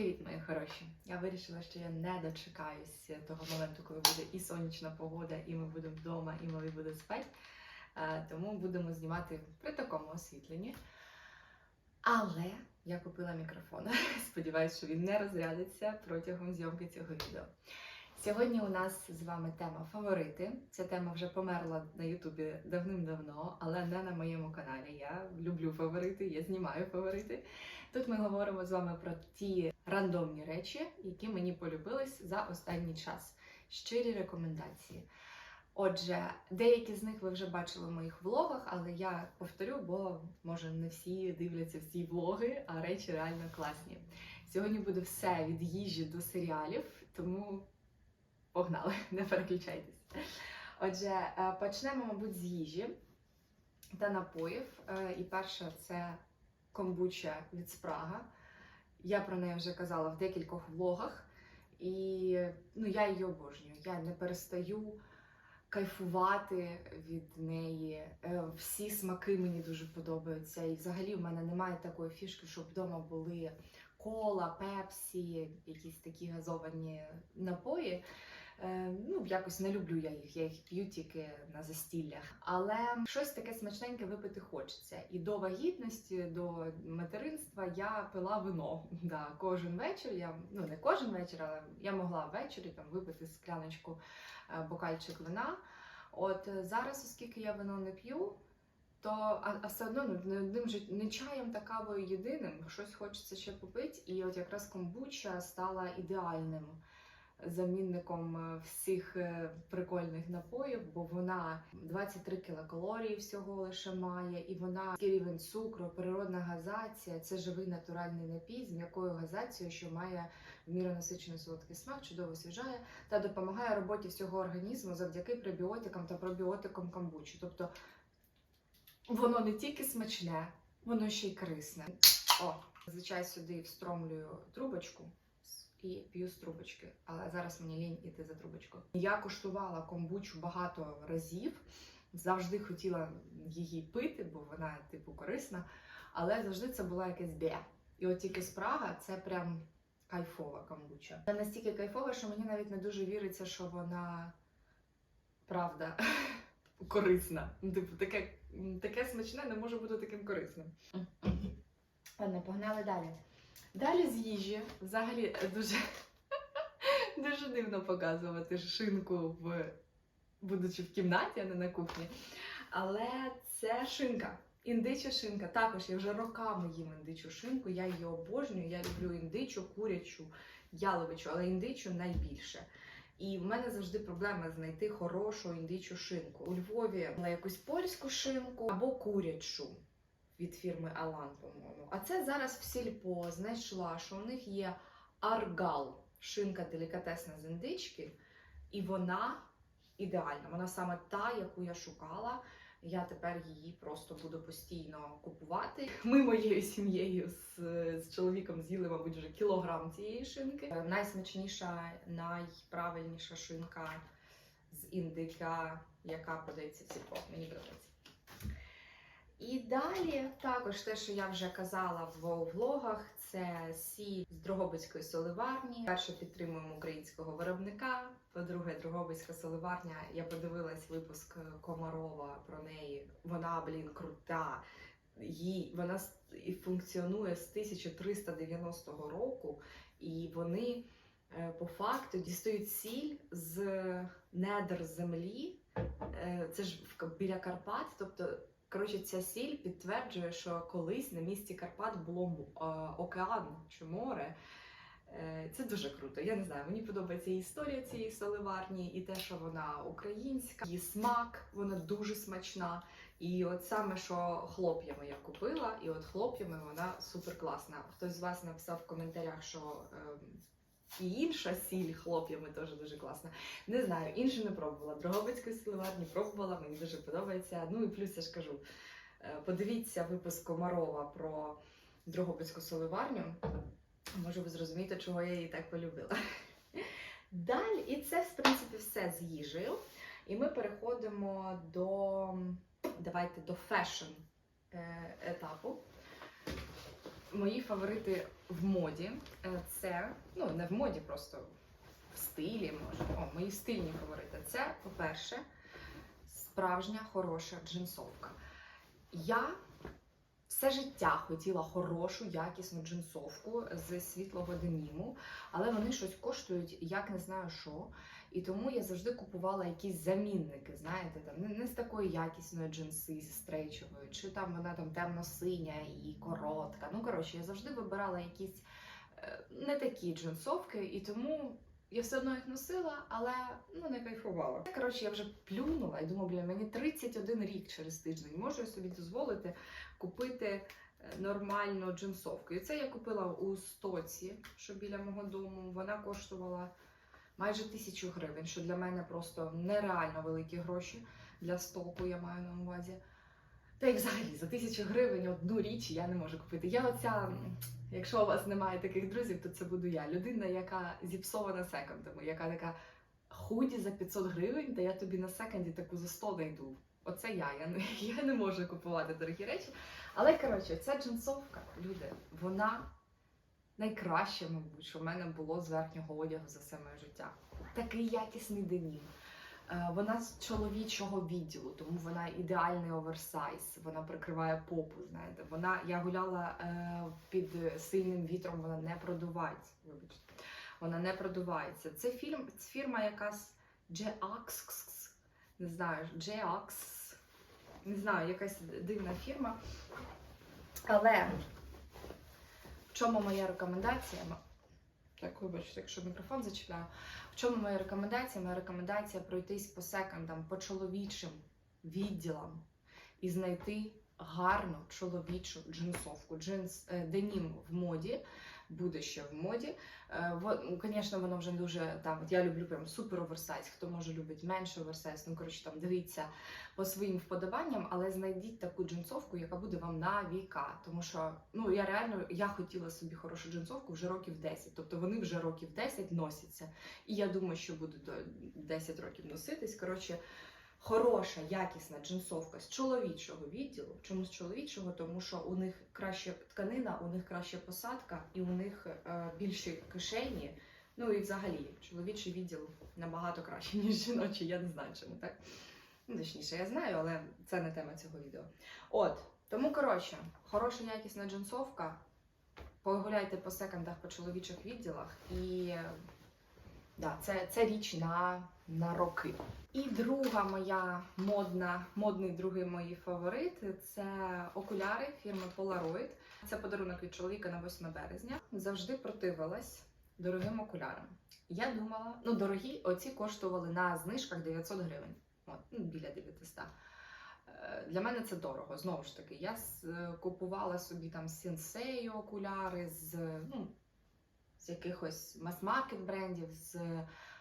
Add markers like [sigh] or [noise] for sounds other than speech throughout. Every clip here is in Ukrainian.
Привіт, мої хороші! Я вирішила, що я не дочекаюсь того моменту, коли буде і сонячна погода, і ми будемо вдома, і малий буде спати. Е, Тому будемо знімати при такому освітленні. Але я купила мікрофон. [laughs] Сподіваюсь, що він не розрядиться протягом зйомки цього відео. Сьогодні у нас з вами тема фаворити. Ця тема вже померла на Ютубі давним-давно, але не на моєму каналі. Я люблю фаворити, я знімаю фаворити. Тут ми говоримо з вами про ті рандомні речі, які мені полюбились за останній час. Щирі рекомендації. Отже, деякі з них ви вже бачили в моїх влогах, але я повторю, бо може не всі дивляться всі влоги, а речі реально класні. Сьогодні буде все від їжі до серіалів, тому погнали, [laughs] не переключайтесь. Отже, е, почнемо, мабуть, з їжі та напоїв. Е, І перше це комбуча від Спрага. Я про неї вже казала в декількох влогах, і ну, я її обожнюю. Я не перестаю кайфувати від неї. Е, Всі смаки мені дуже подобаються. І взагалі в мене немає такої фішки, щоб вдома були кола, пепсі, якісь такі газовані напої. Е, Ну, якось не люблю я їх, я їх п'ю тільки на застіллях. Але щось таке смачненьке випити хочеться. І до вагітності, до материнства я пила вино. [laughs] Да, кожен вечір. Я ну не кожен вечір, але я могла ввечері там випити скляночку е, бокальчик вина. От е, зараз, оскільки я вино не п'ю. То а, а все одно ну, не одним же не чаєм та кавою єдиним, щось хочеться ще попити. І от якраз комбуча стала ідеальним замінником е, всіх е, прикольних напоїв, бо вона 23 кілокалорії всього лише має, і вона рівень цукру, природна газація. Це живий натуральний напій з м'якою газацією, що має в міру насичений солодкий смак, чудово освіжає та допомагає роботі всього організму завдяки пребіотикам та пробіотикам камбучі. Тобто воно не тільки смачне, воно ще й корисне. О, зазвичай сюди встромлюю трубочку і п'ю з трубочки. Але зараз мені лінь іти за трубочкою. Я куштувала комбучу багато разів, завжди хотіла її пити, бо вона, типу, корисна, але завжди це була якась бе. І от тільки спрага це прям кайфова комбуча. Вона настільки кайфова, що мені навіть не дуже віриться, що вона правда [laughs] корисна. Ну, Типу, таке, таке смачне не може бути таким корисним. Ладно, погнали далі. Далі з їжі взагалі дуже, [laughs] дуже дивно показувати шинку, в, будучи в кімнаті, а не на кухні. Але це шинка. Індича шинка. Також я вже роками їм індичу шинку. Я її обожнюю. Я люблю індичу, курячу, яловичу, але індичу найбільше. І в мене завжди проблема знайти хорошу індичу шинку. У Львові була якусь польську шинку або курячу від фірми Алан, по-моєму. А це зараз в сільпо знайшла, що у них є аргал, шинка делікатесна з індички, і вона ідеальна. Вона саме та, яку я шукала. Я тепер її просто буду постійно купувати. [laughs] Ми моєю сім'єю з, з чоловіком з'їли, мабуть, вже кілограм цієї шинки. Найсмачніша, найправильніша шинка з індика, яка продається в сільпо. Мені подобається. І далі також те, що я вже казала в влогах, це сіль з Дрогобицької соливарні. Перше підтримуємо українського виробника. По-друге, Дрогобицька соливарня. Я подивилась випуск Комарова про неї. Вона, блін, крута. Їй вона функціонує з 1390 року, і вони е, по факту дістають сіль з недр землі. Е, Це ж біля Карпат, тобто Коротше, ця сіль підтверджує, що колись на місці Карпат було океан чи море. Е, Це дуже круто. Я не знаю, мені подобається і історія цієї соливарні, і те, що вона українська, її смак, вона дуже смачна. І от саме що хлоп'ями я купила, і от хлоп'ями вона супер класна. Хтось з вас написав в коментарях, що ем, і інша сіль хлоп'ями теж дуже класна. Не знаю, інше не пробувала. Дрогобицької соливарні пробувала, мені дуже подобається. Ну і плюс я ж кажу, е, подивіться випуск Комарова про Дрогобицьку соливарню. Може, ви зрозумієте, чого я її так полюбила. Далі, і це, в принципі, все з їжею. І ми переходимо до давайте до фешн е, етапу. Мої фаворити в моді. Е, Це, ну, не в моді, просто в стилі, може. О, мої стильні фаворити. Це, по-перше, справжня хороша джинсовка. Я все життя хотіла хорошу, якісну джинсовку з світлого деніму, але вони щось коштують, як не знаю що. І тому я завжди купувала якісь замінники, знаєте, там не, з такої якісної джинси, зі стрейчової, чи там вона там темно-синя і коротка. Ну, коротше, я завжди вибирала якісь е, не такі джинсовки, і тому я все одно їх носила, але ну не кайфувала. Коротше, я вже плюнула і думаю, блін, мені 31 рік через тиждень. Можу я собі дозволити купити е, нормальну джинсовку. І це я купила у стоці, що біля мого дому. Вона коштувала майже тисячу гривень, що для мене просто нереально великі гроші для стоку, я маю на увазі. Та й взагалі за тисячу гривень одну річ я не можу купити. Я оця, якщо у вас немає таких друзів, то це буду я. Людина, яка зіпсована секондами, яка така худі за 500 гривень, та я тобі на секонді таку за 100 знайду. Оце я. Я не, [laughs] я не можу купувати дорогі речі. Але коротше, ця джинсовка, люди, вона найкраще, мабуть, що в мене було з верхнього одягу за все моє життя. Такий якісний денім. Е, Вона з чоловічого відділу, тому вона ідеальний оверсайз. Вона прикриває попу. Знаєте, вона я гуляла е, під сильним вітром. Вона не продувається. Вибачте, вона не продувається. Це фільм, це фірма якась Jax, не знаю, Jax, не знаю, якась дивна фірма. Але в чому моя рекомендація? Так, вибачте, якщо мікрофон зачіпляю. В чому моя рекомендація? Моя рекомендація пройтись по секондам, по чоловічим відділам і знайти гарну чоловічу джинсовку. Джинс е, денім в моді. Буде ще в моді. Е, во- ну, Звісно, воно вже дуже там. От я люблю прям супер оверсайз. Хто може любить менше оверсайз, ну коротше там дивіться по своїм вподобанням, але знайдіть таку джинсовку, яка буде вам на віка. Тому що ну я реально я хотіла собі хорошу джинсовку вже років 10. Тобто вони вже років 10 носяться. І я думаю, що буду до 10 років носитись. Коротше, хороша, якісна джинсовка з чоловічого відділу. Чому з чоловічого? Тому що у них краща тканина, у них краща посадка, і у них е, більші кишені. Ну і взагалі чоловічий відділ набагато краще, [laughs] ніж жіночий. Я не знаю, чому так. Ну, точніше, я знаю, але це не тема цього відео. От, тому, коротше, хороша якісна джинсовка. Погуляйте по секондах по чоловічих відділах і да, це, це річ на, на роки. І друга моя модна, модний другий мої фаворити це окуляри фірми Polaroid. Це подарунок від чоловіка на 8 березня. Завжди противилась дорогим окулярам. Я думала, ну дорогі, оці коштували на знижках 900 гривень. От, ну, біля 900. Е, Для мене це дорого. Знову ж таки, я е, купувала собі там сенсею окуляри з, ну, з якихось мас-маркет брендів, з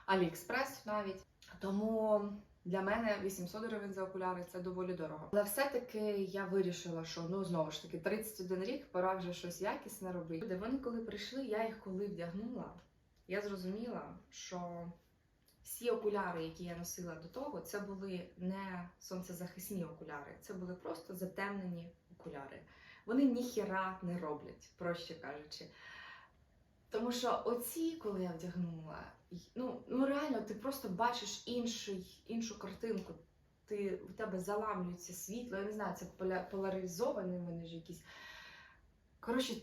Aliexpress навіть. Тому для мене 800 гривень за окуляри це доволі дорого. Але все-таки я вирішила, що ну знову ж таки 31 рік, пора вже щось якісне робити. Люди, Вони коли прийшли, я їх коли вдягнула, я зрозуміла, що всі окуляри, які я носила до того, це були не сонцезахисні окуляри, це були просто затемнені окуляри. Вони ніхіра не роблять, проще кажучи. Тому що оці, коли я вдягнула, ну, ну реально, ти просто бачиш інший, іншу картинку. Ти, в тебе заламлюється світло, я не знаю, це поля, поляризовані вони ж якісь. Коротше,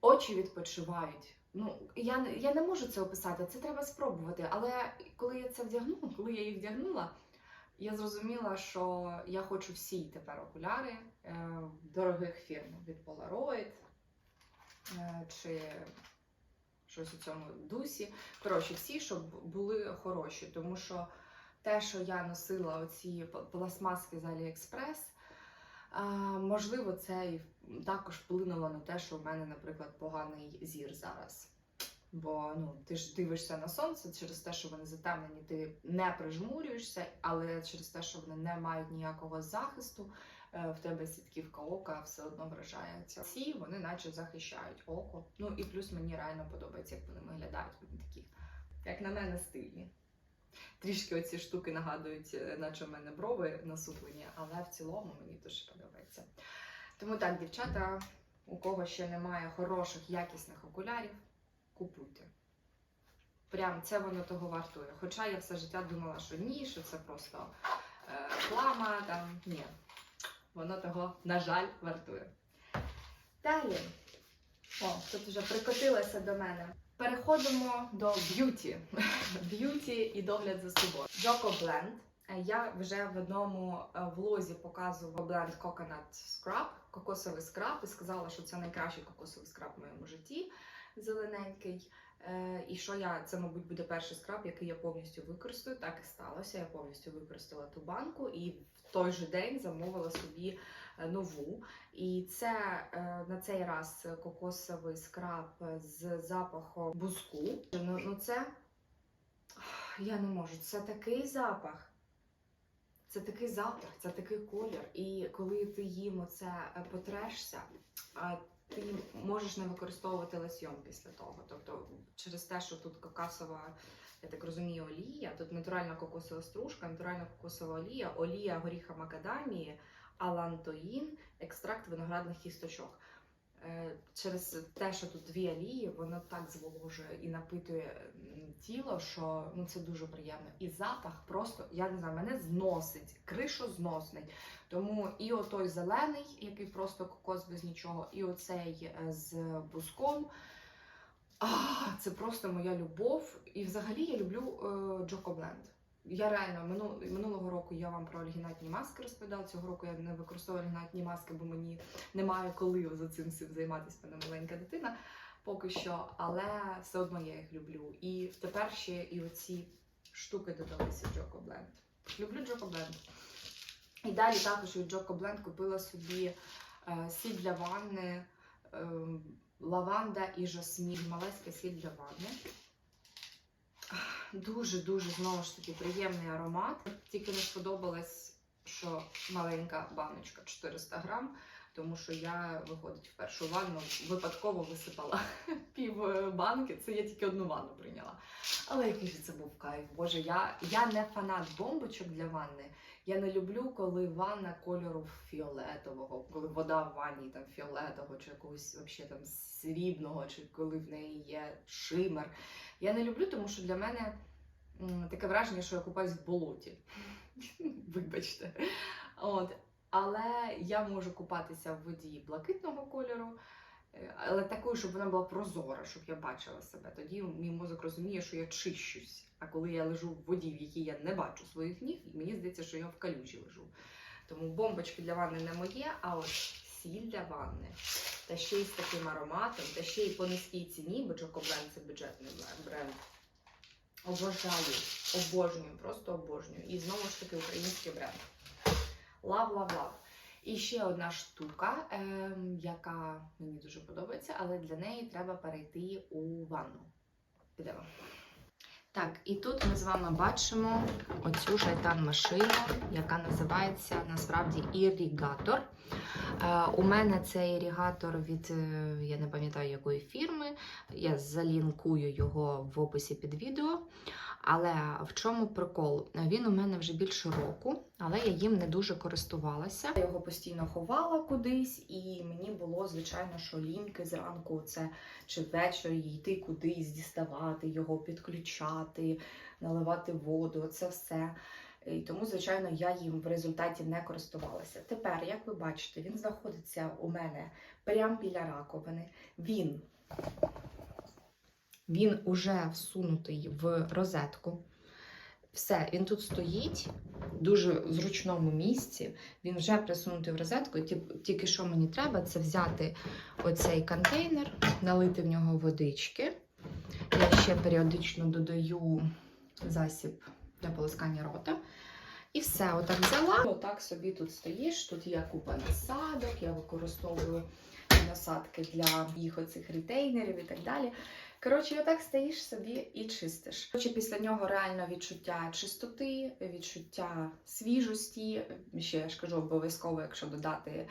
очі відпочивають. Ну, я, я не можу це описати, це треба спробувати. Але коли я це вдягнула, [laughs] коли я їх вдягнула, я зрозуміла, що я хочу всі тепер окуляри е, дорогих фірм від Polaroid чи щось у цьому дусі. Коротше, всі, щоб були хороші, тому що те, що я носила оці пластмаски з AliExpress, а, можливо, це і також вплинуло на те, що в мене, наприклад, поганий зір зараз. Бо ну, ти ж дивишся на сонце через те, що вони затемнені, ти не прижмурюєшся, але через те, що вони не мають ніякого захисту, е, в тебе сітківка ока все одно вражається. Ці вони наче захищають око. Ну і плюс мені реально подобається, як вони виглядають. Вони такі, як на мене, стильні. Трішки оці штуки нагадують, е, наче в мене брови насуплені, але в цілому мені дуже подобається. Тому так, дівчата, у кого ще немає хороших, якісних окулярів, купуйте. Прям це воно того вартує. Хоча я все життя думала, що ні, що це просто е, реклама, там ні. Воно того, на жаль, вартує. Далі. О, тут вже прикотилося до мене. Переходимо до б'юті. [laughs] Б'юті і догляд за собою. Joko Blend. Е, Я вже в одному е, влозі показувала бленд Coconut Scrub, кокосовий скраб, і сказала, що це найкращий кокосовий скраб в моєму житті, зелененький. Е, І що я, це, мабуть, буде перший скраб, який я повністю використаю. Так і сталося. Я повністю використала ту банку і в той же день замовила собі е, нову. І це е, на цей раз кокосовий скраб з запахом бузку. Ну, ну це я не можу. Це такий запах. Це такий запах, це такий колір. І коли ти їм оце потрешся, ти можеш не використовувати лосьйон після того. Тобто, через те, що тут кокосова, я так розумію, олія, тут натуральна кокосова стружка, натуральна кокосова олія, олія горіха макадамії, алантоїн, екстракт виноградних кісточок. Е, Через те, що тут дві олії, воно так зволожує і напитує тіло, що ну це дуже приємно. І запах просто, я не знаю, мене зносить, кришу зносить. Тому і отой зелений, який просто кокос без нічого, і оцей е, з буском. А, це просто моя любов. І взагалі я люблю е, Джоко Бленд. Я реально минул, минулого року я вам про альгінатні маски розповідала. Цього року я не використовую альгінатні маски, бо мені немає коли за цим всім займатися. мене маленька дитина поки що, але все одно я їх люблю. І тепер ще і оці штуки додалися Джоко Бленд. Люблю Джоко Бленд. І далі також від Джоко Бленд купила собі е, сіль для ванни, е, лаванда і жасмін. Малеська сіль для ванни. Дуже-дуже знову ж таки приємний аромат. Тільки не сподобалось, що маленька баночка 400 грам, тому що я виходить в першу ванну випадково висипала [laughs] пів е, банки. Це я тільки одну ванну прийняла. Але який же це був кайф. Боже, я, я не фанат бомбочок для ванни. Я не люблю, коли ванна кольору фіолетового, коли вода в ванні там фіолетового чи якогось вообще там срібного, чи коли в неї є шимер. Я не люблю, тому що для мене таке враження, що я купаюсь в болоті. [laughs] Вибачте. От. Але я можу купатися в воді блакитного кольору, але такою, щоб вона була прозора, щоб я бачила себе. Тоді мій мозок розуміє, що я чищусь. А коли я лежу в воді, в якій я не бачу своїх ніг, мені здається, що я в калюжі лежу. Тому бомбочки для ванни не моє, а от сіль для ванни. Та ще й з таким ароматом, та ще й по низькій ціні, бо Джокобленд це бюджетний бренд. Обожаю, обожнюю, просто обожнюю. І знову ж таки український бренд. Лав, лав, лав. І ще одна штука, ем, яка мені дуже подобається, але для неї треба перейти у ванну. Підемо. Так, і тут ми з вами бачимо оцю шайтан машину, яка називається насправді ірігатор. Е, у мене цей ірігатор від е, я не пам'ятаю якої фірми. Я залінкую його в описі під відео. Але в чому прикол? Він у мене вже більше року, але я їм не дуже користувалася. Я його постійно ховала кудись, і мені було, звичайно, що ліньки зранку це чи ввечері йти кудись, діставати його, підключати, наливати воду. Це все. І тому, звичайно, я їм в результаті не користувалася. Тепер, як ви бачите, він знаходиться у мене прямо біля раковини. Він він уже всунутий в розетку. Все, він тут стоїть в дуже зручному місці. Він вже присунутий в розетку. Тільки що мені треба, це взяти оцей контейнер, налити в нього водички. Я ще періодично додаю засіб для полоскання рота. І все, отак взяла. Отак собі тут стоїш. Тут є купа насадок, я використовую насадки для їх оцих ретейнерів і так далі. Коротше, отак стоїш собі і чистиш. Коротше, після нього реально відчуття чистоти, відчуття свіжості. Ще я ж кажу, обов'язково, якщо додати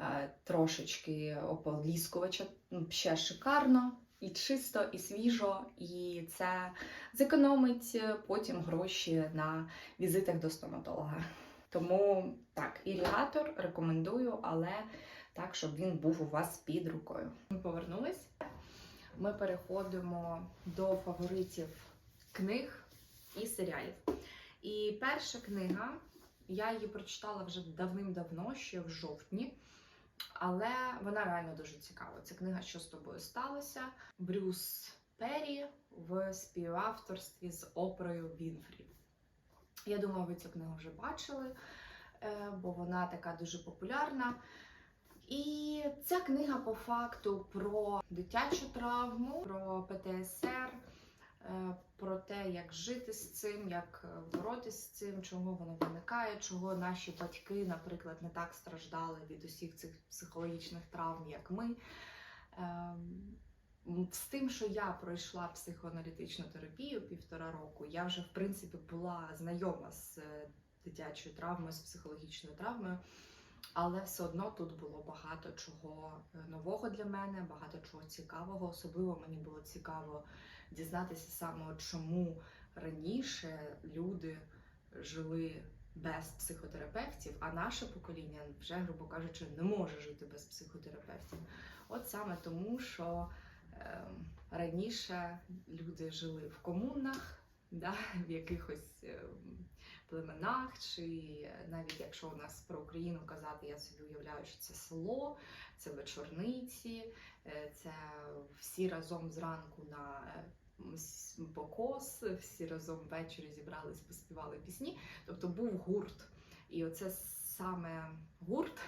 е, трошечки ополіскувача, ще шикарно. І чисто, і свіжо, і це зекономить е, потім гроші на візитах до стоматолога. Тому так, ірігатор рекомендую, але так, щоб він був у вас під рукою. Ми повернулись. Ми переходимо до фаворитів книг і серіалів. І перша книга, я її прочитала вже давним-давно, ще в жовтні. Але вона реально дуже цікава. Це книга Що з тобою сталося? Брюс Перрі в співавторстві з оперою Вінфрі. Я думаю, ви цю книгу вже бачили, е, бо вона така дуже популярна. І ця книга по факту про дитячу травму, про ПТСР, е, про те, як жити з цим, як е, боротися з цим, чого воно виникає, чого наші батьки, наприклад, не так страждали від усіх цих психологічних травм, як ми. Ем, З тим, що я пройшла психоаналітичну терапію півтора року, я вже в принципі була знайома з е, дитячою травмою, з психологічною травмою. Але все одно тут було багато чого е, нового для мене, багато чого цікавого. Особливо мені було цікаво дізнатися саме, чому раніше люди жили без психотерапевтів, а наше покоління вже, грубо кажучи, не може жити без психотерапевтів. От саме тому, що е, раніше люди жили в комунах, [laughs] да, в якихось. е, племенах, чи навіть якщо у нас про Україну казати, я собі уявляю, що це село, це вечорниці, е, це всі разом зранку на е, покос, всі разом ввечері зібрались, поспівали пісні. Тобто був гурт. І оце саме гурт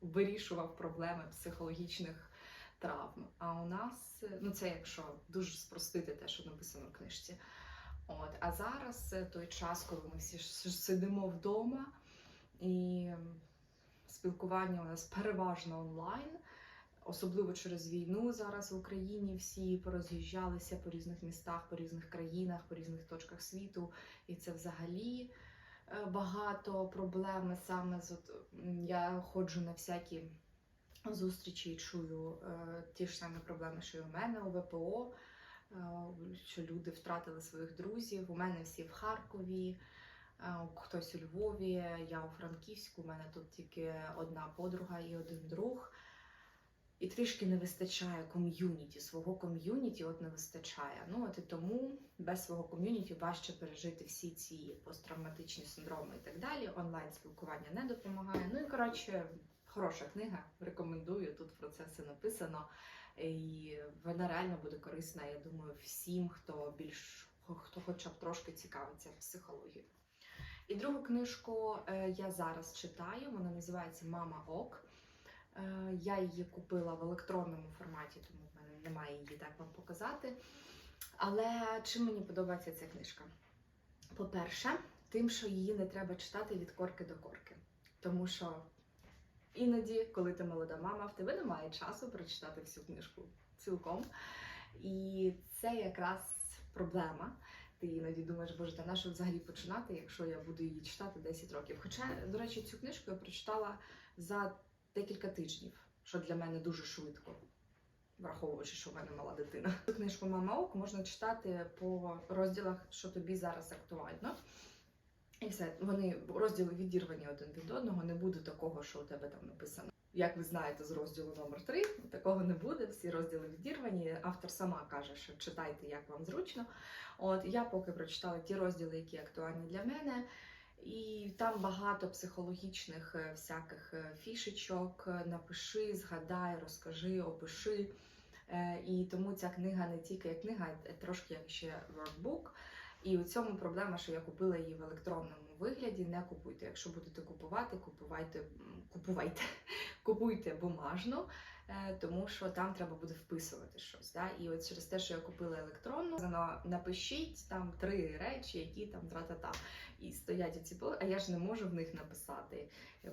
вирішував проблеми психологічних травм. А у нас, ну це якщо дуже спростити те, що написано в книжці. От, а зараз е, той час, коли ми всі сидимо вдома, і спілкування у нас переважно онлайн, особливо через війну зараз в Україні всі пороз'їжджалися по різних містах, по різних країнах, по різних точках світу. І це взагалі е, багато проблем саме з от, я ходжу на всякі зустрічі і чую е, ті ж самі проблеми, що й у мене у ВПО що люди втратили своїх друзів. У мене всі в Харкові, е, хтось у Львові, я у Франківську. У мене тут тільки одна подруга і один друг. І трішки не вистачає ком'юніті, свого ком'юніті от не вистачає. Ну от і тому без свого ком'юніті важче пережити всі ці посттравматичні синдроми і так далі. Онлайн спілкування не допомагає. Ну і коротше, хороша книга. Рекомендую. Тут про це все написано. І вона реально буде корисна, я думаю, всім, хто більш хто хоча б трошки цікавиться психологією. І другу книжку е, я зараз читаю, вона називається Мама Ок. Е, Я її купила в електронному форматі, тому в мене немає її так вам показати. Але чим мені подобається ця книжка? По-перше, тим, що її не треба читати від корки до корки. Тому що іноді, коли ти молода мама, в тебе немає часу прочитати всю книжку цілком. І це якраз проблема. Ти іноді думаєш, боже, та на що взагалі починати, якщо я буду її читати 10 років. Хоча, до речі, цю книжку я прочитала за декілька тижнів, що для мене дуже швидко, враховуючи, що в мене мала дитина. Цю книжку Мама Ок можна читати по розділах, що тобі зараз актуально. І все, вони розділи відірвані один від одного, не буде такого, що у тебе там написано. Як ви знаєте, з розділу номер 3 такого не буде. Всі розділи відірвані. Автор сама каже, що читайте, як вам зручно. От я поки прочитала ті розділи, які актуальні для мене. І там багато психологічних е, всяких е, фішечок. Напиши, згадай, розкажи, опиши. Е, І тому ця книга не тільки як книга, а трошки як ще workbook. І у цьому проблема, що я купила її в електронному вигляді. Не купуйте. Якщо будете купувати, купувайте, купувайте, [laughs] купуйте бумажну, е, тому що там треба буде вписувати щось. Да? І от через те, що я купила електронну, напишіть там три речі, які там тра-та-та. І стоять ці поле, а я ж не можу в них написати,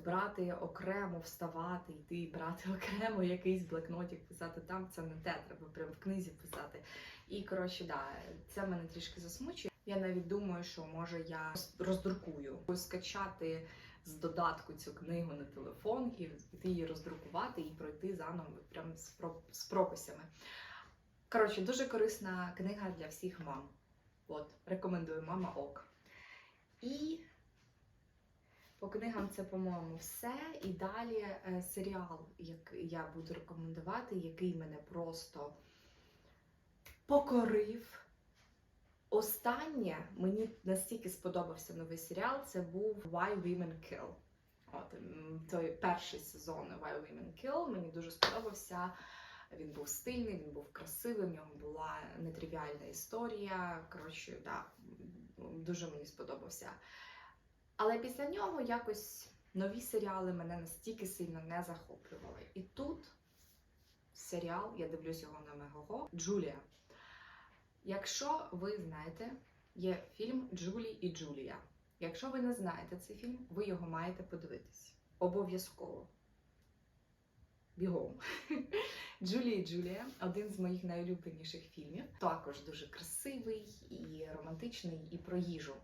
брати окремо, вставати, йти, брати [laughs] окремо якийсь блокнотик, писати там. Це не те, треба прямо в книзі писати. І коротше, да, це мене трішки засмучує. Я навіть думаю, що може я роздрукую, скачати з додатку цю книгу на телефон і піти її роздрукувати і пройти заново прям з, про- з прописями. Коротше, дуже корисна книга для всіх мам. От, рекомендую мама ок. І По книгам це, по-моєму, все. І далі е, серіал, який я буду рекомендувати, який мене просто покорив. Останнє мені настільки сподобався новий серіал. Це був Why Women Kill. От той перший сезон Why Women Kill мені дуже сподобався. Він був стильний, він був красивий, в нього була нетривіальна історія. Коротше, да, дуже мені сподобався. Але після нього якось нові серіали мене настільки сильно не захоплювали. І тут серіал, я дивлюсь його на Мегого, Джулія. Якщо ви знаєте, є фільм Джулі і Джулія. Якщо ви не знаєте цей фільм, ви його маєте подивитись. Обов'язково. Бігом. [laughs] Джулі і Джулія один з моїх найулюбленіших фільмів. Також дуже красивий і романтичний, і про їжу.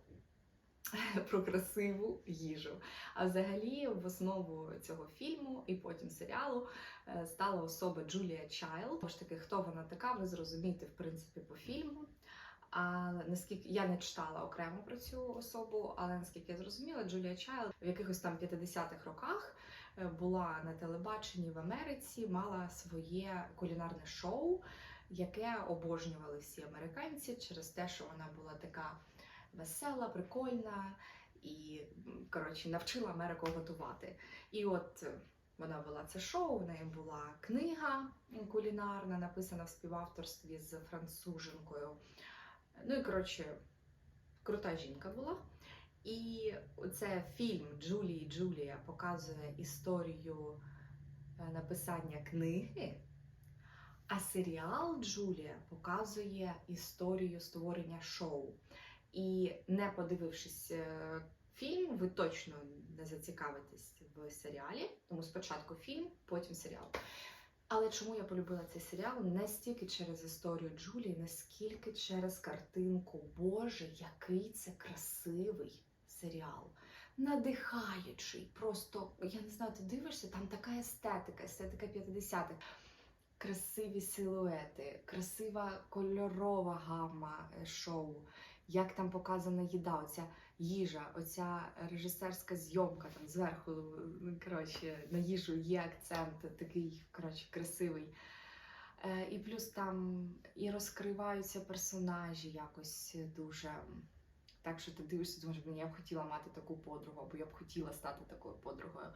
[laughs] Про красиву їжу. А взагалі, в основу цього фільму і потім серіалу е, стала особа Джулія Чайлд. Тож таки, хто вона така, ви зрозумієте, в принципі, по фільму. А наскільки я не читала окремо про цю особу, але наскільки я зрозуміла, Джулія Чайлд в якихось там 50-х роках е, була на телебаченні в Америці, мала своє кулінарне шоу, яке обожнювали всі американці через те, що вона була така весела, прикольна і коротше навчила Америку готувати. І от е, вона вела це шоу, в неї була книга кулінарна, написана в співавторстві з француженкою. Ну і коротше, крута жінка була. І це фільм Джулії Джулія показує історію е, написання книги, а серіал Джулія показує історію створення шоу. І не подивившись е, фільм, ви точно не зацікавитесь в серіалі. Тому спочатку фільм, потім серіал. Але чому я полюбила цей серіал? Не стільки через історію Джулії, наскільки через картинку. Боже, який це красивий серіал. Надихаючий. Просто, я не знаю, ти дивишся, там така естетика, естетика 50-х. Красиві силуети, красива кольорова гамма е, шоу, як там показана їда, оця їжа, оця режисерська зйомка там зверху, коротше, на їжу є акцент такий, коротше, красивий. Е, і плюс там і розкриваються персонажі якось дуже. Так що ти дивишся, думаєш, я б хотіла мати таку подругу, або я б хотіла стати такою подругою.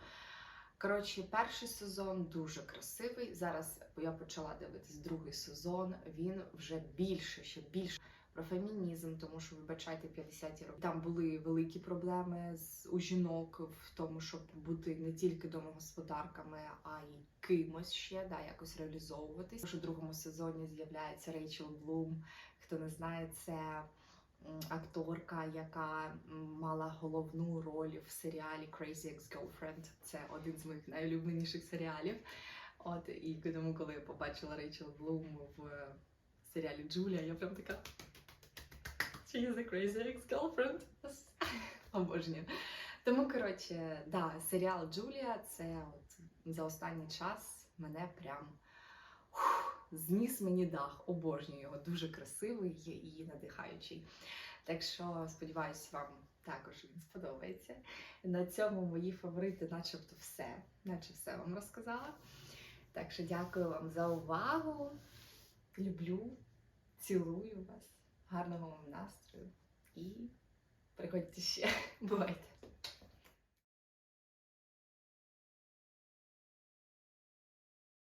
Коротше, перший сезон дуже красивий. Зараз я почала дивитись другий сезон. Він вже більше, ще більше про фемінізм, тому що вибачайте 50-ті роки. Там були великі проблеми з у жінок в тому, щоб бути не тільки домогосподарками, а й кимось ще да, якось реалізовуватись. Тож у другому сезоні з'являється Рейчел Блум. Хто не знає, це акторка, яка мала головну роль в серіалі Crazy Ex-Girlfriend. Це один з моїх найулюбленіших серіалів. От і тому, коли я побачила Рейчел Блум в серіалі Джулія, я прям така. She a crazy ex-girlfriend. [laughs] Обожнюю. Тому, коротше, да, серіал Джулія це от за останній час мене прям ух, зніс мені дах. Обожнюю його. Дуже красивий і надихаючий. Так що сподіваюся, вам також він сподобається. На цьому мої фаворити, начебто, все, наче все вам розказала. Так що дякую вам за увагу. Люблю, цілую вас. Гарного вам настрою і приходьте ще. [laughs] Бувайте!